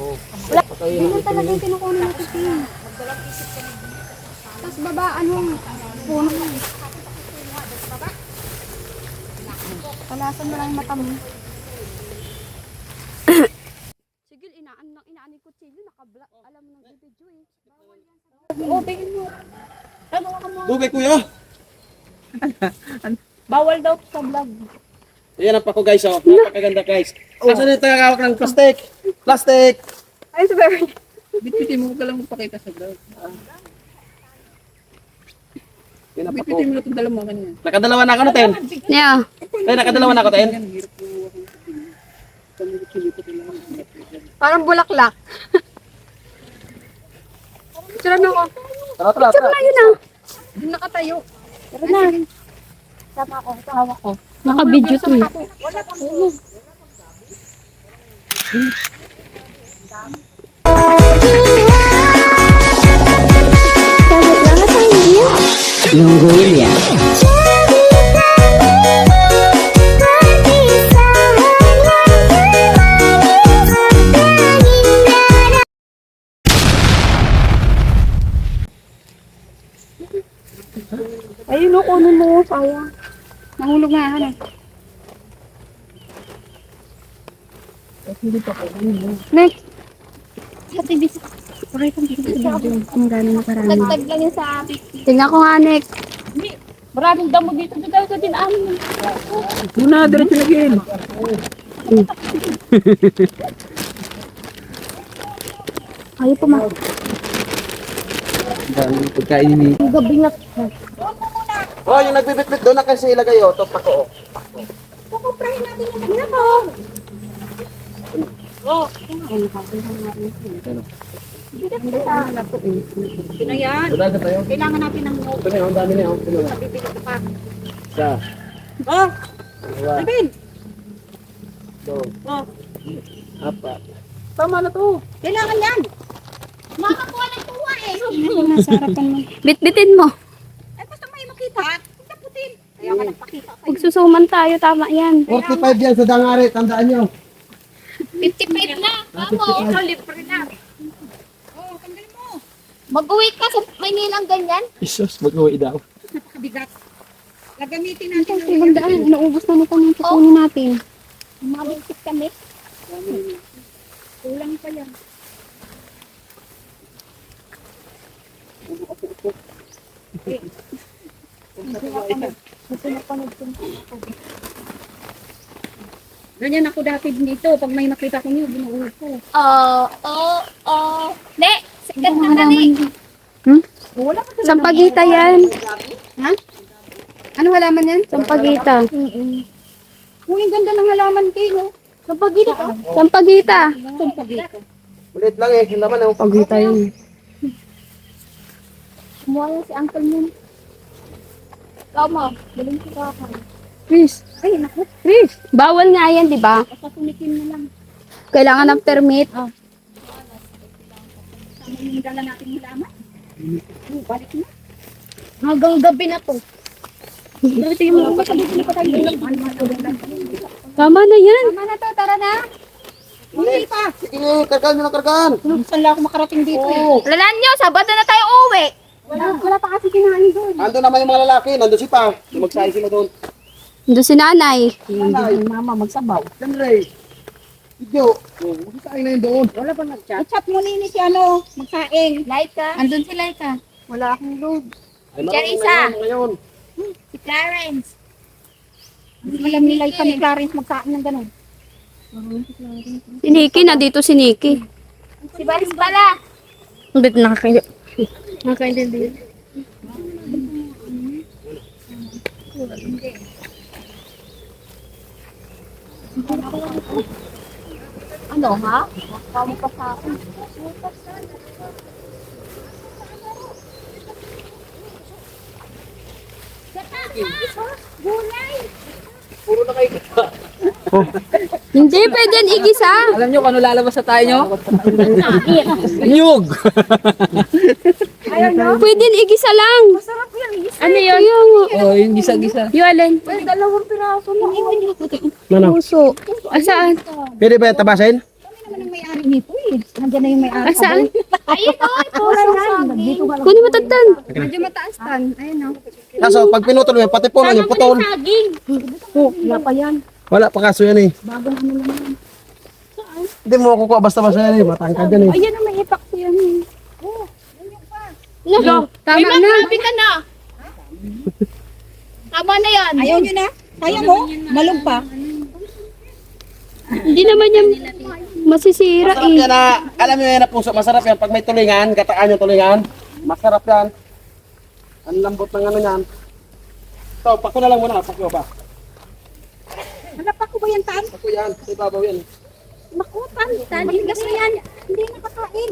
Oo. Wala. Hindi na talaga yung kinukuha natin tingin. Tapos baba, ano, puno mo. Palasan mo lang yung mata mo. Sige, inaan lang, inaan yung kutsilyo, nakabla, alam mo nang video eh. Bawal yan sa Oo, tingin mo. Ano ka mo? Dugay kuya. Bawal daw sa vlog. Ayan ang pako guys oh. Napakaganda guys. Asan yung tagakawak ng plastic? Plastic! Ay, super. Bitbitin mo ka lang magpakita sa vlog. Yan ang pako. Bitbitin mo na itong dalawa kanina. Nakadalawa na ako natin. Yeah. Ay, nakadalawa na ako lang. Parang bulaklak. Sira na ako. Tara, tara, tara. Ayun na. Hindi nakatayo. Tara na. Sama ko, tawa ko. Naka-video to eh. Mongolia. Ayun o, kunin mo. Sayang. Nahulog nga, ano. Next. Sa TV. Pakita mo sa video. Kung gano'n nakarami. Nagtag lang yun sa Tingnan ko nga, next. Maraming damo dito. Dito sa dinaanan. Muna, diretso lagyan. Ayaw pa ma. Dami pagkain ni. Ang gabi na. Oh, yung nagbibitbit doon na kasi ilagay oh. Ito pako oh. Pinayan. Wala na tayo. Kailangan natin ng Ito na yun, ang dami na yun. Ito na ka pa. Isa. Oh, Dalawa. Alvin. Dalawa. Oh, Apat. tama na to. Kailangan yan. Makakuha ng tuwa eh. Nasa harapan mo. Bitbitin mo. Makita. Taputin. Kaya ka nagpakita. Pagsusuman tayo, tama yan. 45 yan sa dangari, tandaan nyo. 55 na. Vamos. Ito, libre na. Oh, tanggalin mo. Mag-uwi ka sa Maynilang ganyan. Isus, mag-uwi daw. Napakabigat. Gagamitin natin Kasi magdaan, naubos na nito ng kukunin natin. Mabigsit kami. Kulang pa yan. Ganyan ako dati dito. Pag may makita ko niyo, binuuwi ko. Oh, oh, oh. Ne, sikat na na ni. Hmm? Sampagita yan. Ano halaman yan? Sampagita. Uy, ang ganda ng halaman kayo. Napagita ka. Sampagita. Sampagita. Ulit lang eh, yung laman oh. Sampagita yun. Kumuha si Uncle Moon. Mo, galing si Kaka. Chris. Ay, naku. Chris. Bawal nga yan, di ba? Basta tumikim na lang. Kailangan ng permit. Sama yung dala natin halaman. Oh, balik na. Hanggang gabi na to. Dati yung mga kasabot na patay. Tama na yan. Tama na to, tara na. Hindi pa. Sige, kargaan nyo na kargaan. Saan lang ako makarating dito eh. Lalaan nyo, Sabado na tayo uwi. Wala, wala pa kasi kinain doon. Ando naman yung mga lalaki, nando si Pa. Magsahay sila doon. Doon si nanay. Hindi mama magsabaw. Yan Ray. Video. Oh, magsahay na yun doon. Wala pa nag-chat. I-chat mo nini si ano, magsaing. Laika. Andun si Laika. Wala akong load. Ay, Diyan marunong isa. na yun Ngayon. Si Clarence. Alam nila yung ni Clarence magsaing ng ganun. Si Nikki, nandito si Nikki. Si Baris pala. Ba't nakakayo? Nakakaintindi. Ano ha? Kamu pa sa akin. Gulay! Puro na kayo kita. Hindi, pwede yan igisa. Alam nyo kung ano lalabas sa tayo nyo? Nyug! Pwede yan igisa lang. Masarap yan. Ano yun? Yung, Oo, yung gisa-gisa. yung alin? May dalawang piraso na. Ano? Puso. Ah, saan? Pwede ba tabasin? naman ang may-ari nito eh. Nandiyan na yung may-ari. Ah, saan? Ayun o, ka lang. Kunin mo tagtan. Medyo mataas tan. Ayun o. Kaso, pag pinutol mo pati puno yung putol. saging. Oh, wala pa yan. Wala pa kaso yan eh. Bagong ano lang yan. Hindi mo kukuha basta-basta yan eh. Matangkad yan eh. Ayan ang may ipak ko yan eh. No. Tama Ay, na. grabe ka na. Tama na yan. Ayaw nyo na? Kaya mo? Malong pa? Hindi naman yan masisira Masarap eh. yan na, alam mo yan na puso, masarap yan. Pag may tulingan, gataan yung tulingan, masarap yan. Ang lambot ng ano yan. So, pako na lang muna, pako ba? Hanap ako ba yan tan? Pako yan, sa ibabaw yan. Makutan. Matigas na yan. Hindi nakakain.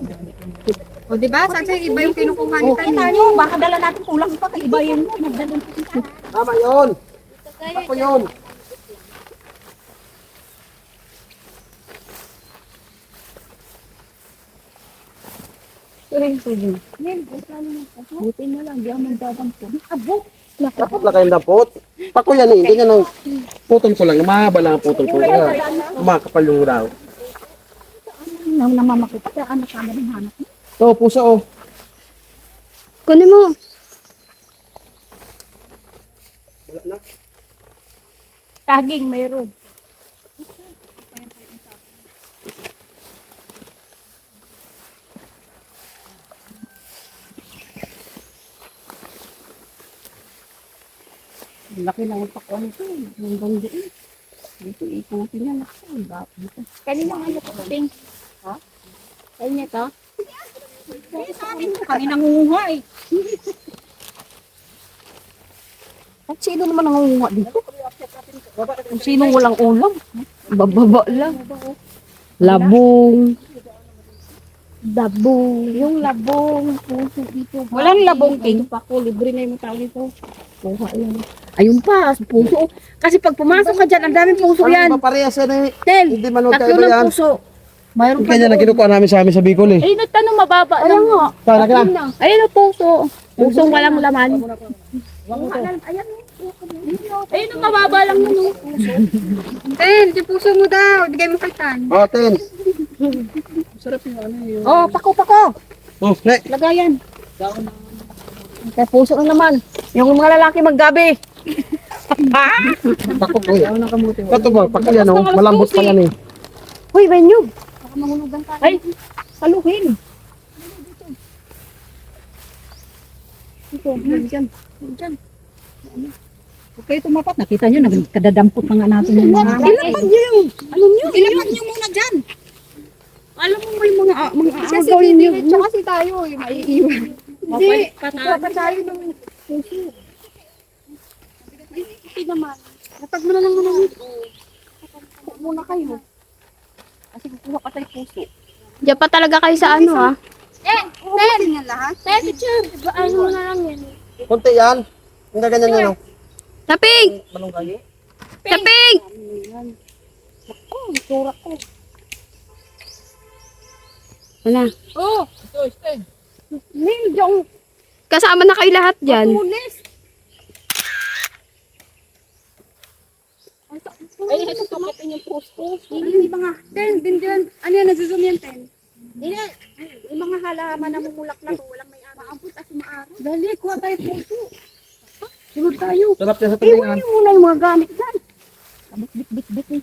O diba? Sabi iba yung kinukuha ni Tan. Tayo, baka dala natin kulang pa kay iba yan mo. Nagdala Tama yun. Pako yun. Buti na lang, di ako magdadampo. Abo! Dapat lang kayong dapot. Pako yan eh, hindi yan ang putol ko lang. Mahaba lang ang putol ko lang. Kumakapal yung raw. Nang namamakita, kaya anak kami ng hanap. So, puso oh. Kunin mo. Wala na. Saging, mayroon. Laki ng pakuan ito. Hanggang doon. Dito ikutin niya. Laki. Ang bap- dito. Kanina nga ano ko, Ping. Ha? Kanya to? Eh, sa akin, kami nangunguha eh. At sino naman nangunguha dito? Kung sino walang ulam? Bababa lang. Labong. Dabong. Yung labong, puso dito. Walang labong, King. Pa ko, libre na yung tao dito. Kuha lang. Ayun pa, puso. Kasi pag pumasok ka dyan, ang daming puso Parang yan. iba parehas yan eh. Tel, Hindi man tatlo magkaiba yan. puso. Mayroon pa Kanya na doon. kinukuha namin sa amin sa Bicol eh. Ay, nagtanong mababa lang. nga. Sana ka na. Ayun ang puso. Pusong walang laman. Ayun ang mababa lang yun. oh. Tel, di puso mo daw. Bigay mo kay Tan. Oh, ten. Oh, pako, pako. Oh, ne. Lagayan. Kaya puso na naman. Yung mga lalaki maggabi. Pako ko eh. Ito ba, pako yan oh. Malambot pa yan eh. Hoy, Benyog. Ay, saluhin. Ito, dyan. Dyan. Huwag kayo tumapat. Nakita nyo, nagkadadampot pa nga natin yung mga... Ilapag nyo yung... Ano nyo? Ilapag nyo muna dyan. Alam mo yung mga... mga Kasi agawin nyo. diretso kasi tayo, eh, maiiwan. Hindi. Dapat tayo ng puso. Hindi naman. Lapag mo na lang muna. Huwag muna kayo. Kasi kukuha pa tayo puso. Diyan pa talaga kayo sa ano ah. Ten! Ten! Yan lahat? Ten! Picture! Ano na lang yan? Kunti yan. Hindi ganyan yan oh. Taping! Malunggay. Taping! Oh, tura ko. Wala. Oh! Nil, yung Kasama na kayo lahat dyan. pulis. Ay, ito tumatin yung puso. Yung mga, ten, din dyan. Ano yan, nagsusum yan, ten? Hindi, yung mga halaman na mumulaklak, walang may araw. Maampot at maaraw. Dali, kuha tayo puso. Sunod tayo. Sarap yan sa Iwan tulingan. niyo muna yung mga gamit dyan. Bit, bit, bit, bit, eh.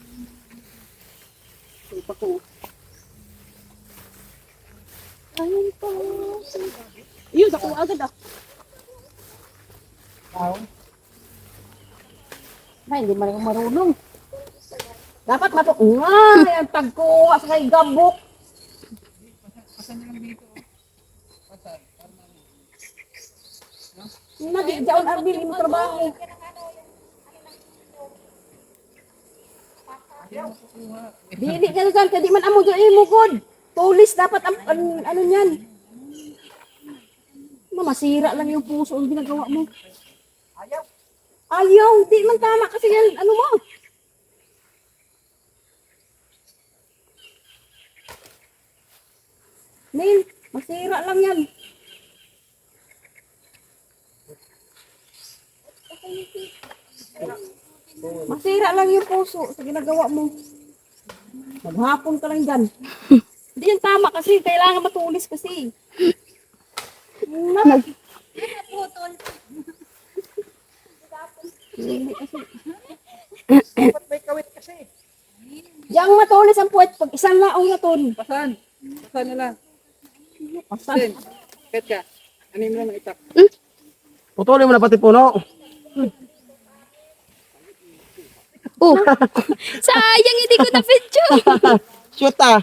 Ayun po. Yun, ako agad ah. Ay, hindi man ako marunong. Dapat mato. Nga, yung tagkuha sa kay gabok. Nadi, diyan arbil mo trabaho. Dili ka dyan, kadi man amo dyan mo good. Police dapat ang an- ano niyan. Mamasira lang yung puso ang ginagawa mo. Ayaw. Ayaw, di man tama kasi yan, ano mo. Neil, masira lang yan. Masira lang yung puso sa ginagawa mo. Maghapon ka lang dyan. yan tama kasi kailangan matulis kasi. Dapat may kawit kasi. Yang matulis ang puwet pag isang laong natun. Pasan? Pasan nila. Pasan. Kahit ka. Ano mo lang itak? Putulin mo na pati puno. Oh, sayang hindi ko na video. Shoot ah.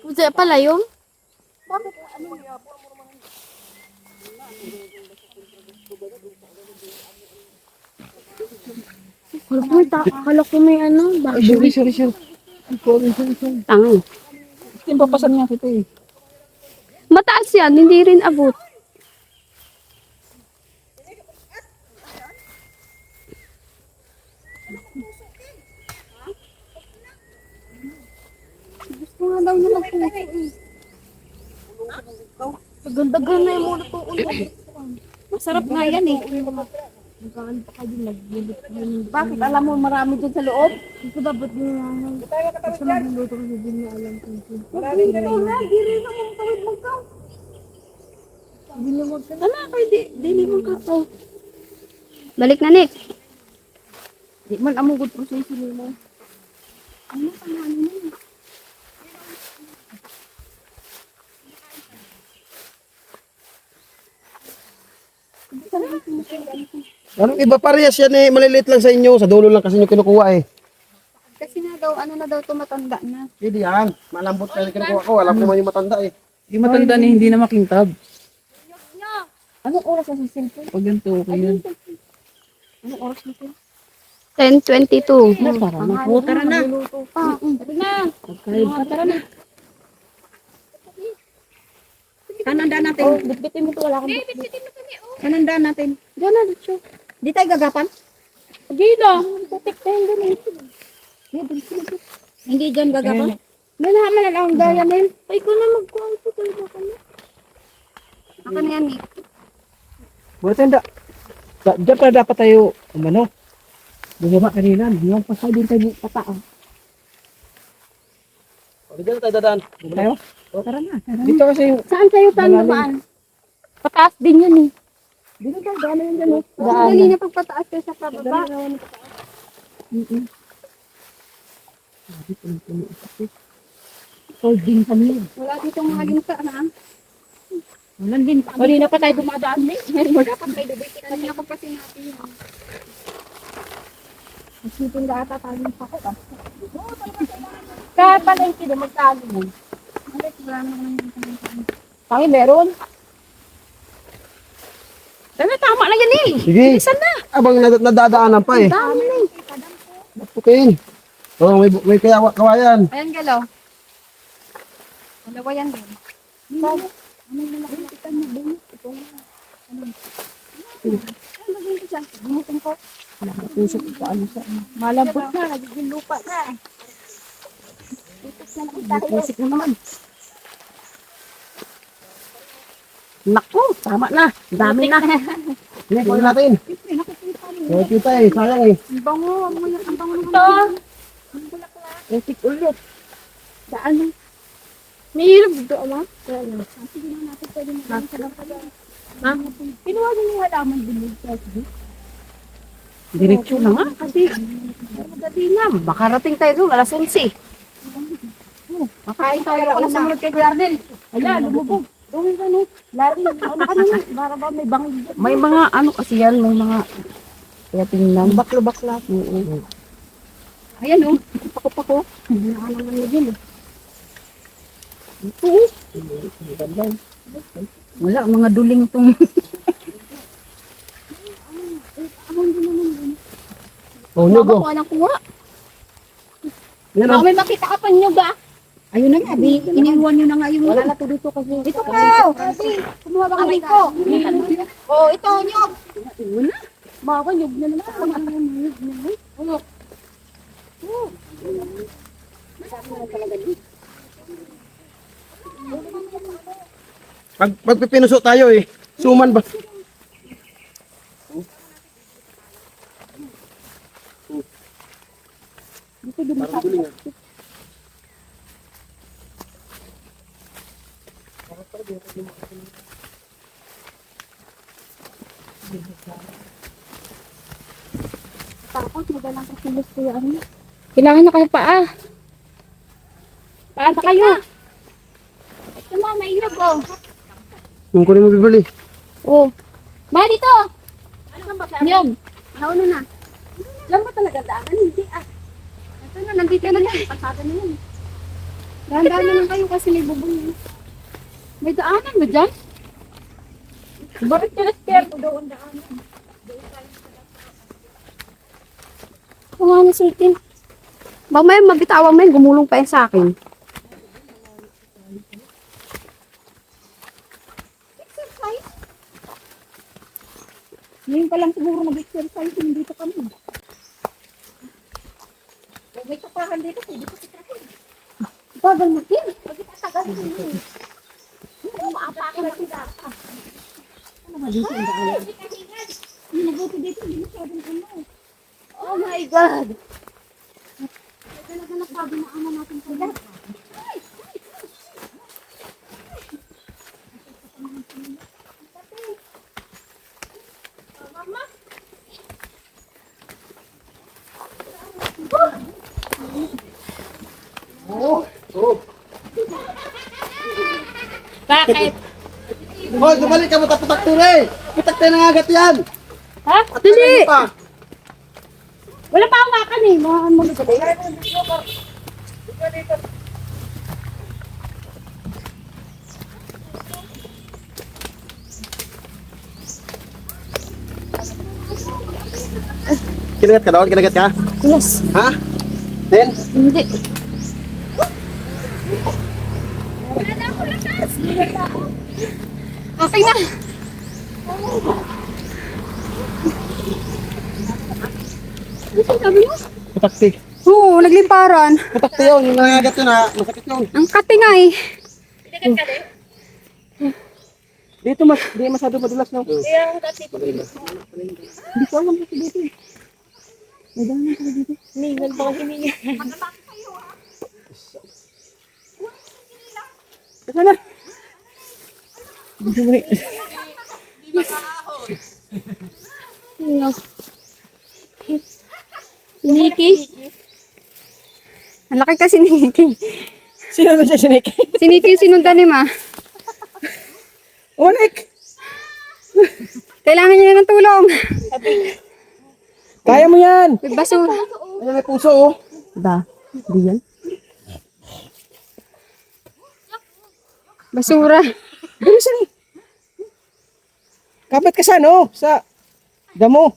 Pusa pala yung. Wala ta, akala ko may ano, bakit? Sorry, sorry, sorry. Sorry, sorry, sorry. Tangay. Yung papasan niya kita eh. Mataas yan, hindi rin abot. Gusto nga daw niya magpuso eh. Ganda-ganda na yung muna po ulo. Masarap nga yan eh. Bakit alam mo marami dyan sa loob? Ito dapat yung nanay. Gusto magluluto kasi din niya alam sino. Hindi na, di rin naman tawid magkaw. Hindi niya magka. Wala kayo, di, di di mo ka. Oh. Balik na, Nick. Di man amugod proseso nila. Ano pangalan mo? Anong iba parehas yan eh. Maliliit lang sa inyo. Sa dulo lang kasi nyo kinukuha eh. Kasi na daw, ano na daw tumatanda na. Hindi yan. Malambot kasi kinukuha ko. Alam ko man yung matanda eh. Hindi matanda ni hindi na makintab. Anong oras na sa cellphone? Pag ganito, okay yun. Anong oras na ito? 10.22. Tara na po, tara na. Tara na. Tara na. Saan ang daan natin? Oh, bitbitin mo to. Wala akong bitbit. Saan ang daan natin? Diyan na, dito. Di tayo gagapan? Hindi na. Putik tayo eh. Hindi dyan gagapan? Nalaman na lang ang gaya na yun. Ay, ko na magkuhan po talaga kami. Ako na yan, Nick. Buti da diyan pa dapat tayo, umano. Bumaba kanina, yung pasay din tayo dito na tayo dadaan. Tayo? Tara na, tara na. Dito kasi yung, Saan kayo tayo naman? Pataas din yun eh. Dito tayo, daan na yun dyan eh. Ang dali na pagpataas kayo sa pababa. Holding kami. Wala dito mga ginta na. Walang din. Kanina pa tayo dumadaan eh. Ngayon dapat tayo dubay. Kanina ko pa sinabi yun. Isipin ka ata tayo ng sakot ah. Kaya pala yung kino magkano mo. Tangi meron. Tama, tama na yan eh. Sige. Abang nad- nadadaanan pa eh. Dami na eh. Okay. Oh, may, may kaya kawayan. Ayan, galaw. Dalawa yan din. Pusok ko ano sa Malambot na, nagiging lupa na. Pusok na naman. Naku, tama na. Dami na. Sige, kunin natin. Nakikita eh. Sayang eh. Ang bango, ang bango, ang bango. Ito. Pusik ulit. Saan na? May hirap dito, ama. Ha? Pinuha niyo yung halaman din sa diretso na nga. Kasi, madali na. Makarating tayo doon, alas 11. Makain tayo ako sa mulod kay Gardel. Ala, lumubog. Doon ka no. Lari, ano ka na Para ba may bangin dyan? May mga ano kasi yan, may mga kaya tingnan. Baklo-bakla. Oo. Ayan o. Pako-pako. Hindi na naman na dyan eh. Wala, mga duling tong Oh, nyug oh. Ako na kuha. Yan Baka oh. may makita ka pa nyo ba? Ayun na nga, di, iniwan nyo na nga yung... Wala na to dito kasi. Ito pa! Kumuha ba kami ko? Oh, ito, nyog! Baka nyog na naman. Pag, pagpipinuso tayo eh. Suman ba? Parang duling ah. Tapos madalang kakilos ko ano. Kailangan na kayo paa. Paa na kayo. Ito mo, mahirap oh. Yung kunin mo bibili. Oh. Ma, dito. Ano? Yun. Nauna na. Alam mo talaga daanan? Hindi ah. Ito na, nandito na yan. Pasada na yan. Dahan-dahan na lang kayo kasi may bubong. May daanan ba dyan? Bakit kinaspare ko doon daanan? Oo nga na, Sultin. Mamaya mabitawan mo yun, gumulong pa yan sa akin. Ngayon pa lang siguro mag-exercise, hindi dito kami. Kung may kapahan dito, pwede ko si Bagal mo din. Pagkitatagal mo yun. Maapakan na sila. Ano ba dito ang daan? Oh my God! Talaga nasabi na ama natin sila. Bakit? Hoy, dumalik ka mo taputak tuloy. Putak tayo ng agat yan. Ha? At Dili! pa. Wala pa hawakan eh. Mga ano sa Kinagat ka doon? Kinagat ka? Yes. Ha? Then? Hindi. Na. Ano sabi mo? Putak ti. Oo, naglimparan. Putak ti yun. Yung nangagat yun ha. Masakit yun. Ang kati nga eh. Dito mas, di masyado madulas no. Hindi ko alam kasi dito. May daan pala dito. Ningal ba kasi ningal? Kasi na. Ano? Si Nikki. Ang laki kasi ni Nikki. Sino na siya? Si Nikki yung sinundan ni Ma. Unik! Kailangan niya ng tulong. Kaya mo yan! May basura. Ano may puso oh. Ba? Hindi yan? Basura. Bilisan. Kapit ka sa ano? Sa damo.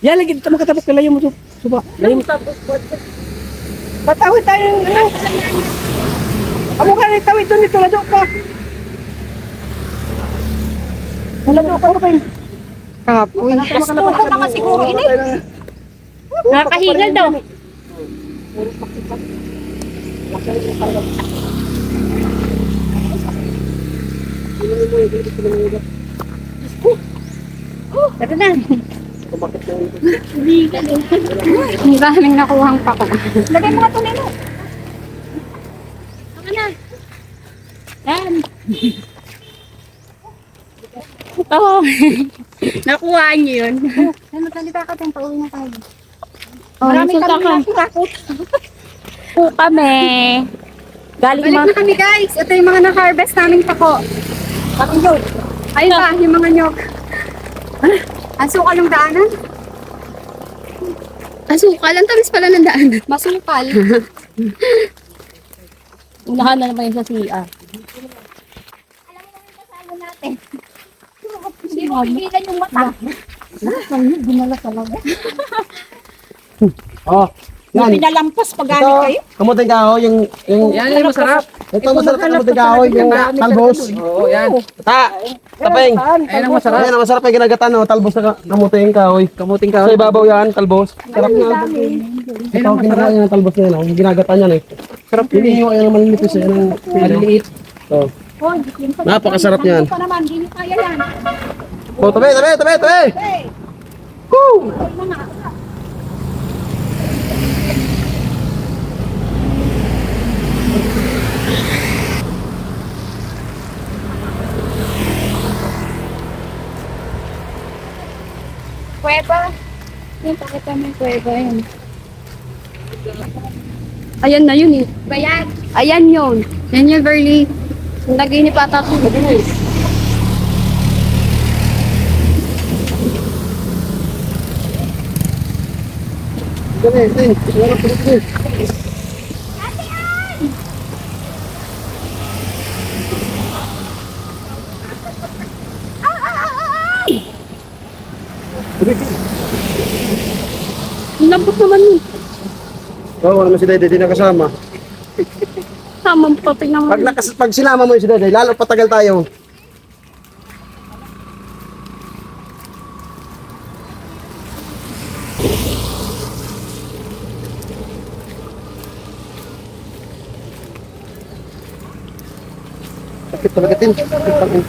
Yan, lagi dito makatapos ka layo mo to. Suba. Layo mo. Patawid tayo ng ano. Amo ka rin tawid doon dito. Lado ka. Lado ka pa yun. Kapoy. Gusto ko mga siguro ini. Nakakahingal daw. Tara na. Ang daming nakuhang pako. Lagay mo nga ito nino. Tara na. Yan. Oo. Nakuha niyo yun. Ano salita ka tayong pauwi na tayo. Oh, Marami kami ka. nakurakot. po kami. Galing Balik na kami guys. Ito yung mga na-harvest naming pako. Pakinggan. Ayun pa, yung mga nyog. Ang sukal yung daanan. Asukal? Ang tamis pala ng daanan. Masukal. Unahan na naman yung sa CR. Kasama natin. Sino pigilan yung mata? Ayun, dinala talaga. Oh. Yan. Pinalampas pag Ito, kamuting kahoy, yung, yung, Yan yung masarap. ito masarap na kamuting kahoy, yung talbos. Oo, yan. Ta, tapeng. Ayan ang masarap. Ayan, ang masarap yung ginagatan, no? talbos na ka- kamuting kahoy. Kamuting Sa ka. ibabaw yan, talbos. Sarap na. Ito, ginagawa yan ng talbos na yan, oh. yung ginagatan yan eh. Sarap yun. Hindi yung ayun malilitis, yan ang maliliit. So, Oh, napakasarap yan. pa naman, hindi nyo kaya yan. So, tabi, tabi, tabi, tabi! Woo! Ay, mga. Kuweba. Yan, pakita mo yung kuweba yan. Ayan na yun eh. Bayan. Ayan yun. Yan yung Verly. Lagay ni Pata ko. Dali, dali. Wala pa rin. Ang lambot naman yun. Wala naman si Dede, di nakasama. Tamang pati naman. Pag, nakas, pag sinama mo yung si Dede, lalo patagal tayo. Sakit talaga tin. Sakit talaga.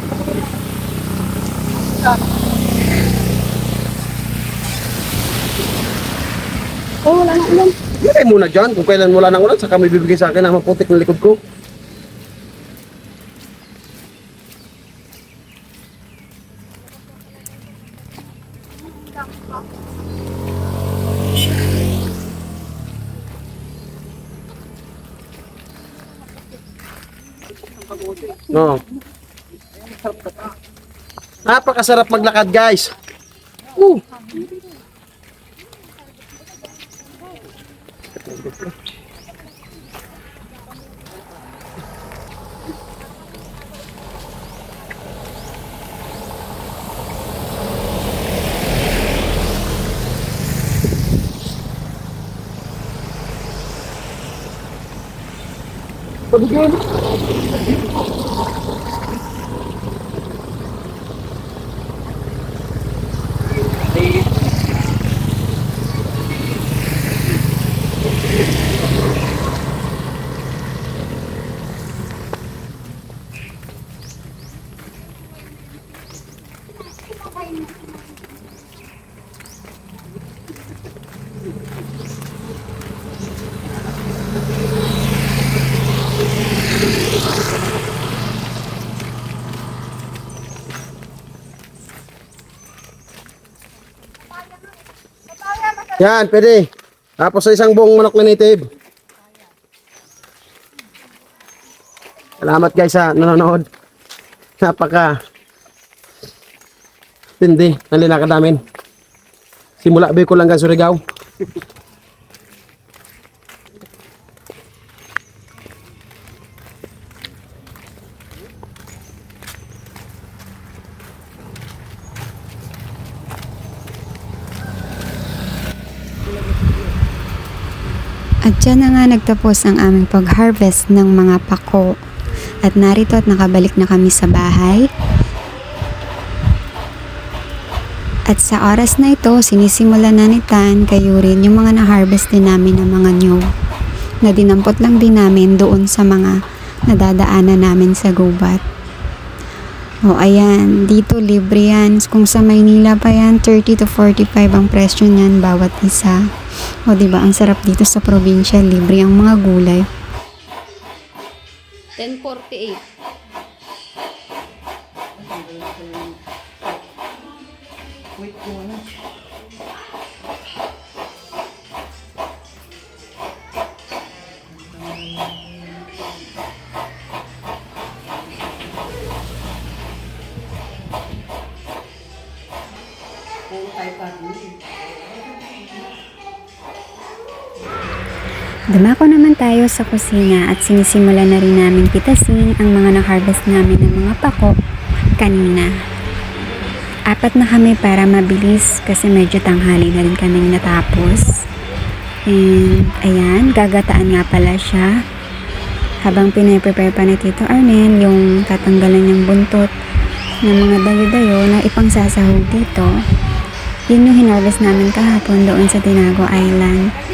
Oh, wala na ulan. Lagay muna dyan. Kung kailan wala nang ulan, saka may bibigay sa akin ang maputik ng likod ko. No. Napakasarap maglakad, guys. Uh. Yan, pwede. Tapos sa isang buong manok na native. Salamat guys sa nanonood. Napaka tindi ng linakad namin. Simula Bicol hanggang Surigao. At dyan na nga nagtapos ang aming pag-harvest ng mga pako. At narito at nakabalik na kami sa bahay. At sa oras na ito, sinisimula na ni Tan kayo rin yung mga na-harvest din namin ng mga nyog. Na dinampot lang din namin doon sa mga nadadaanan namin sa gubat. O ayan, dito libre yan. Kung sa Maynila pa yan, 30 to 45 ang presyo niyan bawat isa. O di ba ang sarap dito sa probinsya, libre ang mga gulay. 1048. Dumako naman tayo sa kusina at sinisimula na rin namin pitasin ang mga na-harvest namin ng mga pako kanina. Apat na kami para mabilis kasi medyo tanghali na rin kaming natapos. And ayan, gagataan nga pala siya. Habang pinaprepare pa ni Tito Arnel yung tatanggalan niyang buntot ng mga dayo-dayo na ipangsasahog dito. Yun yung hinarvest namin kahapon doon sa Tinago Island.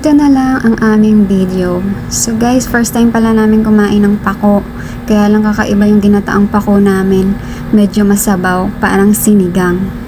Dito na lang ang aming video. So guys, first time pala namin kumain ng pako. Kaya lang kakaiba yung ginataang pako namin. Medyo masabaw, parang sinigang.